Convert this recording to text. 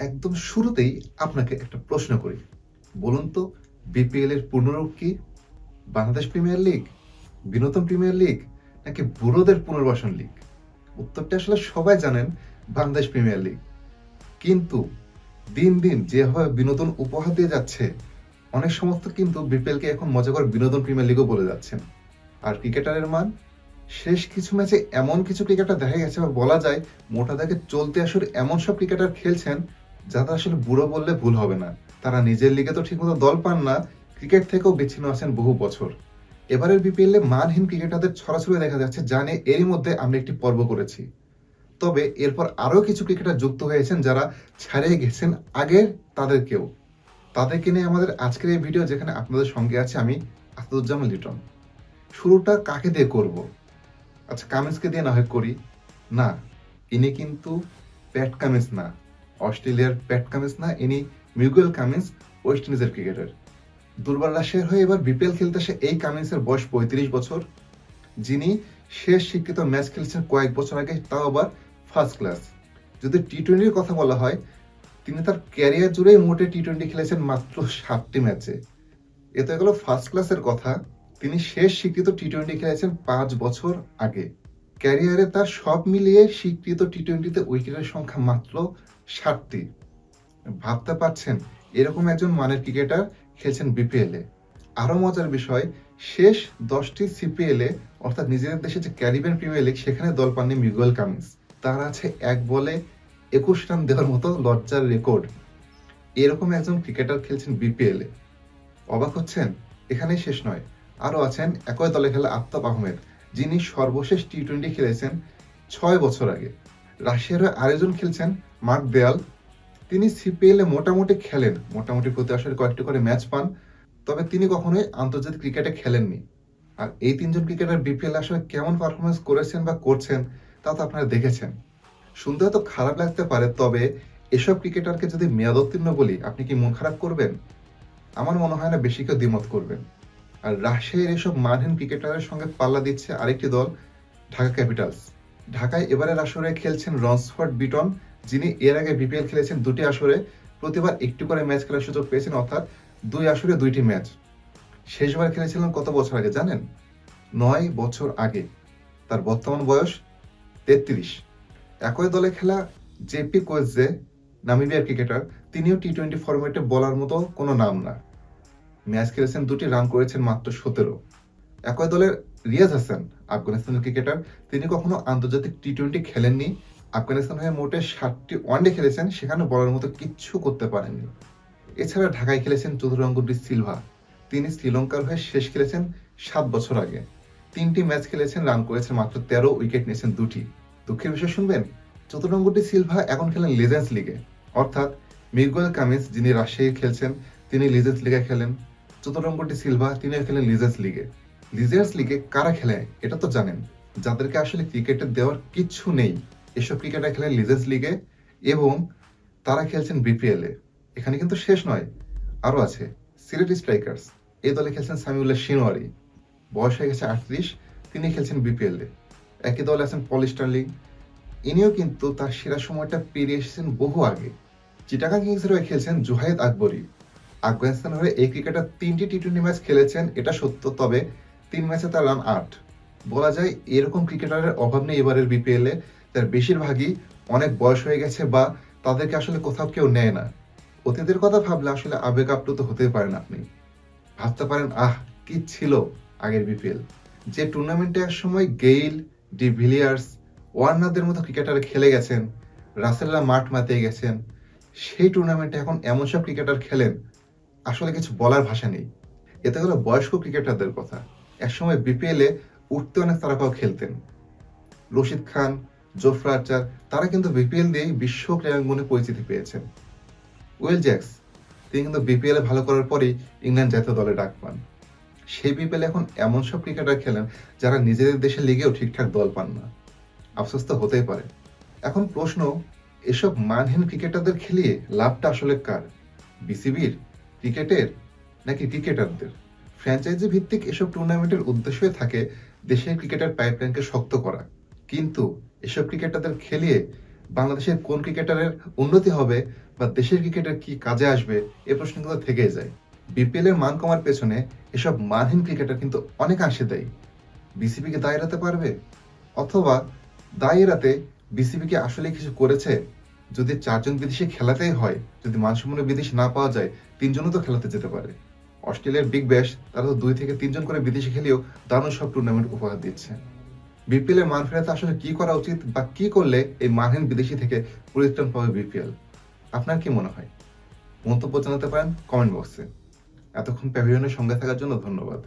একদম শুরুতেই আপনাকে একটা প্রশ্ন করি। বলুন তো বিপিএল এর পুনরূপ কি? Bangladesh premier league? বিনোদন প্রিমিয়ার লিগ? নাকি বুড়োদের পুনর্বাসন লিগ? উত্তরটা আসলে সবাই জানেন, বাংলাদেশ প্রিমিয়ার লিগ। কিন্তু দিন দিন যেভাবে বিনোদন উপহার দিয়ে যাচ্ছে, অনেক সমর্থক কিন্তু বিপিএল কে এখন মজা করে বিনোদন প্রিমিয়ার লিগও বলে যাচ্ছেন। আর ক্রিকেটারের মান? শেষ কিছু ম্যাচে এমন কিছু ক্রিকেটার দেখা গেছে বা বলা যায়, মোটা দাগে চলতে আসলে এমন সব ক্রিকেটার খেলছেন যারা আসলে বুড়ো বললে ভুল হবে না। তারা নিজের লিগে তো ঠিকমতো দল পান না, ক্রিকেট থেকেও বিচ্ছিন্ন আছেন বহু বছর। এবারের বিপিএল মানহীন ক্রিকেটারদের ছড়াছড়ি দেখা যাচ্ছে জানে এরই মধ্যে আমরা একটি পর্ব করেছি। তবে এরপর আরও কিছু ক্রিকেটার যুক্ত হয়েছেন যারা ছাড়িয়ে গেছেন আগের তাদেরকেও। তাদেরকে নিয়ে আমাদের আজকের এই ভিডিও যেখানে আপনাদের সঙ্গে আছে আমি আসাদুজ্জামান লিটন। শুরুটা কাকে দিয়ে করব? আচ্ছা কামিন্সকে দিয়ে না হয় করি? না, ইনি কিন্তু প্যাট কামিন্স না। অস্ট্রেলিয়ার প্যাট কামিন্স না, ইনি মিগুয়েল কামিন্স, ওয়েস্ট ইন্ডিজের ক্রিকেটার। দুর্বার রাশিয়ার হয়ে এবার বিপিএল খেলতে আসে এই কামিন্সের বয়স পঁয়ত্রিশ বছর, যিনি শেষ স্বীকৃত ম্যাচ খেলেছেন কয়েক বছর আগে, তাও আবার ফার্স্ট ক্লাস যদি টি টোয়েন্টির কথা বলা হয়, তিনি তার ক্যারিয়ার জুড়েই মোটে টি টোয়েন্টি খেলেছেন মাত্র সাতটি ম্যাচে। এতে গেল ফার্স্ট ক্লাসের কথা, তিনি শেষ স্বীকৃত টি টোয়েন্টি খেলেছেন পাঁচ বছর আগে। ক্যারিয়ারে তার সব মিলিয়ে স্বীকৃত টি টোয়েন্টিতে উইকেটের সংখ্যা মাত্র ষাটটি। ভাবতে পারছেন, এরকম একজন মানের ক্রিকেটার খেলছেন বিপিএল এ। আরও মজার বিষয়, শেষ দশটি সিপিএল অর্থাৎ নিজেদের দেশে যে ক্যারিবিয়ান প্রিমিয়ার লিগ, সেখানে দল পাননি মিগুয়েল কামিন্স। তার আছে এক বলে একুশ রান দেওয়ার মতো লজ্জার রেকর্ড। এরকম একজন ক্রিকেটার খেলছেন বিপিএল অবাক হচ্ছেন, এখানেই শেষ নয়। আরও আছেন, একই দলে খেলা আফতাব আহমেদ। যিনি সর্বশেষ টি টোয়েন্টি খেলেছেন ছয় বছর আগে। রাশিয়ার আরেকজন খেলছেন মার্ক দেয়াল তিনি সিপিএল মোটামুটি খেলেন, মোটামুটি প্রতি আসরে কয়েকটি করে ম্যাচ পান, তবে তিনি কখনোই আন্তর্জাতিক ক্রিকেটে খেলেননি। আর এই তিনজন ক্রিকেটার বিপিএল আসলে কেমন পারফরমেন্স করেছেন বা করছেন, তা তো আপনারা দেখেছেন। শুনতে হয়তো খারাপ লাগতে পারে, তবে এসব ক্রিকেটারকে যদি মেয়াদোত্তীর্ণ বলি, আপনি কি মন খারাপ করবেন? আমার মনে হয় না বেশি কেউ দ্বিমত করবেন। আর রাশিয়ার এসব মানহীন ক্রিকেটারের সঙ্গে পাল্লা দিচ্ছে আরেকটি দল, ঢাকা ক্যাপিটালস। ঢাকায় এবারের আসরে খেলছেন রনসফোর্ড বিটন, যিনি এর আগে বিপিএল খেলেছেন দুটি আসরে। প্রতিবার একটু করে ম্যাচ খেলার সুযোগ পেয়েছেন, অর্থাৎ দুই আসরে দুইটি ম্যাচ। শেষবার খেলেছিলেন কত বছর আগে জানেন? নয় বছর আগে। তার বর্তমান বয়স তেত্রিশ। একই দলে খেলা জেপি কোয়েজে নামিবিয়ার ক্রিকেটার। তিনিও টি টোয়েন্টি ফরম্যাটে বলার মতো কোনো নাম না। ম্যাচ খেলেছেন দুটি রান করেছেন মাত্র সতেরো। একই দলের রিয়াজ হাসান, আফগানিস্তানের ক্রিকেটার, তিনি কখনো আন্তর্জাতিক টি টোয়েন্টি খেলেননি। আফগানিস্তান হয়ে মোটে ষাটটি ওয়ানডে খেলেছেন, সেখানে বলার মতো কিচ্ছু করতে পারেননি। এছাড়া ঢাকায় খেলেছেন চতুরঙ্গুডি সিলভা। তিনি শ্রীলঙ্কার হয়ে শেষ খেলেছেন সাত বছর আগে। তিনটি ম্যাচ খেলেছেন, রান করেছেন মাত্র তেরো, উইকেট নিয়েছেন দুটি। দুঃখের বিষয় শুনবেন, চতুরঙ্গুটি সিলভা এখন খেলেন লিজেন্স লিগে। অর্থাৎ মিগুয়েল কামিন্স যিনি রাজশাহী খেলছেন, তিনি লিজেন্স লিগে খেলেন। চতুরঙ্গুটি সিলভা তিনিও খেলেন লিজেন্স লিগে। লিজেন্স লিগে কারা খেলে, এটা তো জানেন। যাদেরকে আসলে ক্রিকেটে দেওয়ার কিচ্ছু নেই। এসব ক্রিকেটার খেলেন লিজেন্স লিগে এবং তারা খেলছেন বিপিএল এখানে কিন্তু শেষ নয় আরও আছে। সিলেট স্ট্রাইকার্স, এই দলে খেলছেন সামিউল্লাহ শিনোয়ারি বয়স হয়ে গেছে আটত্রিশ, তিনি খেলছেন বিপিএল এ। একই দলে আছেন পল স্টার্লিং। ইনিও কিন্তু তার সেরা সময়টা পেরিয়ে এসেছেন বহু আগে। চিটাগাং কিংসের খেলছেন জুহাইদ আকবরী। আফগানিস্তান হয়ে এই ক্রিকেটার তিনটি টি টোয়েন্টি ম্যাচ খেলেছেন, এটা সত্য, তবে তিন ম্যাচে তার রান আট। বলা যায় এরকম ক্রিকেটারের অভাব নেই এবারের বিপিএল তার বেশিরভাগই অনেক বয়স হয়ে গেছে বা তাদেরকে আসলে কোথাও কেউ নেয় না। অতীতের কথা ভাবলে আসলে আবেগ আপ্লুত হতে পারেন আপনি। ভাবতে পারেন, আহ, কি ছিল আগের বিপিএল যে টুর্নামেন্টে এক সময় গেইল, ডি ভিলিয়ার্স, ওয়ার্নারদের মতো ক্রিকেটার খেলে গেছেন, রাসেলরা মাঠ মাতিয়ে গেছেন। সেই টুর্নামেন্টে এখন এমন সব ক্রিকেটার খেলেন আসলে কিছু বলার ভাষা নেই। এতে হলো বয়স্ক ক্রিকেটারদের কথা। একসময় বিপিএল উঠতে অনেক তারকাও খেলতেন। রশিদ খান, জোফরা আচার তারা কিন্তু বিপিএল দিয়েই বিশ্ব ক্রীড়াঙ্গনে পরিচিতি পেয়েছেন। ওয়েল জ্যাক্স, তিনি কিন্তু বিপিএল ভালো করার পরেই ইংল্যান্ড জাতীয় দলে ডাক পান। সেই বিপিএল এখন এমন সব ক্রিকেটার খেলেন যারা নিজেদের দেশে লিগেও ঠিকঠাক দল পান না। আফসোস তো হতেই পারে। এখন প্রশ্ন, এসব মানহীন ক্রিকেটারদের খেলিয়ে লাভটা আসলে কার? বিসিবির ক্রিকেটের নাকি ক্রিকেটারদের? ফ্র্যাঞ্চাইজি ভিত্তিক এসব টুর্নামেন্টের উদ্দেশ্যই থাকে দেশের ক্রিকেটের পাইপলাইনকে শক্ত করা। কিন্তু এসব ক্রিকেটারদের খেলিয়ে বাংলাদেশের কোন ক্রিকেটারের উন্নতি হবে বা দেশের ক্রিকেটার কি কাজে আসবে এ প্রশ্ন কিন্তু থেকেই যায়। বিপিএল এর মান কমার পেছনে এসব মানহীন ক্রিকেটার কিন্তু অনেকাংশে দেয়। বিসিবিকে দায় এড়াতে পারবে? অথবা দায় এড়াতে বিসিবি কি আসলে কিছু করেছে? যদি চারজন বিদেশি খেলাতেই হয়, যদি মানসম্পন্ন বিদেশি না পাওয়া যায়, তিনজনও তো খেলাতে যেতে পারে। অস্ট্রেলিয়ার বিগ ব্যাশ, তারা তো দুই থেকে তিনজন করে বিদেশি খেলেও দারুণ সব টুর্নামেন্ট উপহার দিচ্ছে। বিপিএল এর মান ফেরাতে আসলে কি করা উচিত বা কি করলে এই মানহীন বিদেশি থেকে পরিত্রাণ পাবে বিপিএল? আপনার কি মনে হয়? মন্তব্য জানাতে পারেন কমেন্ট বক্সে। এতক্ষণ প্যাভিলিয়নের সঙ্গে থাকার জন্য ধন্যবাদ।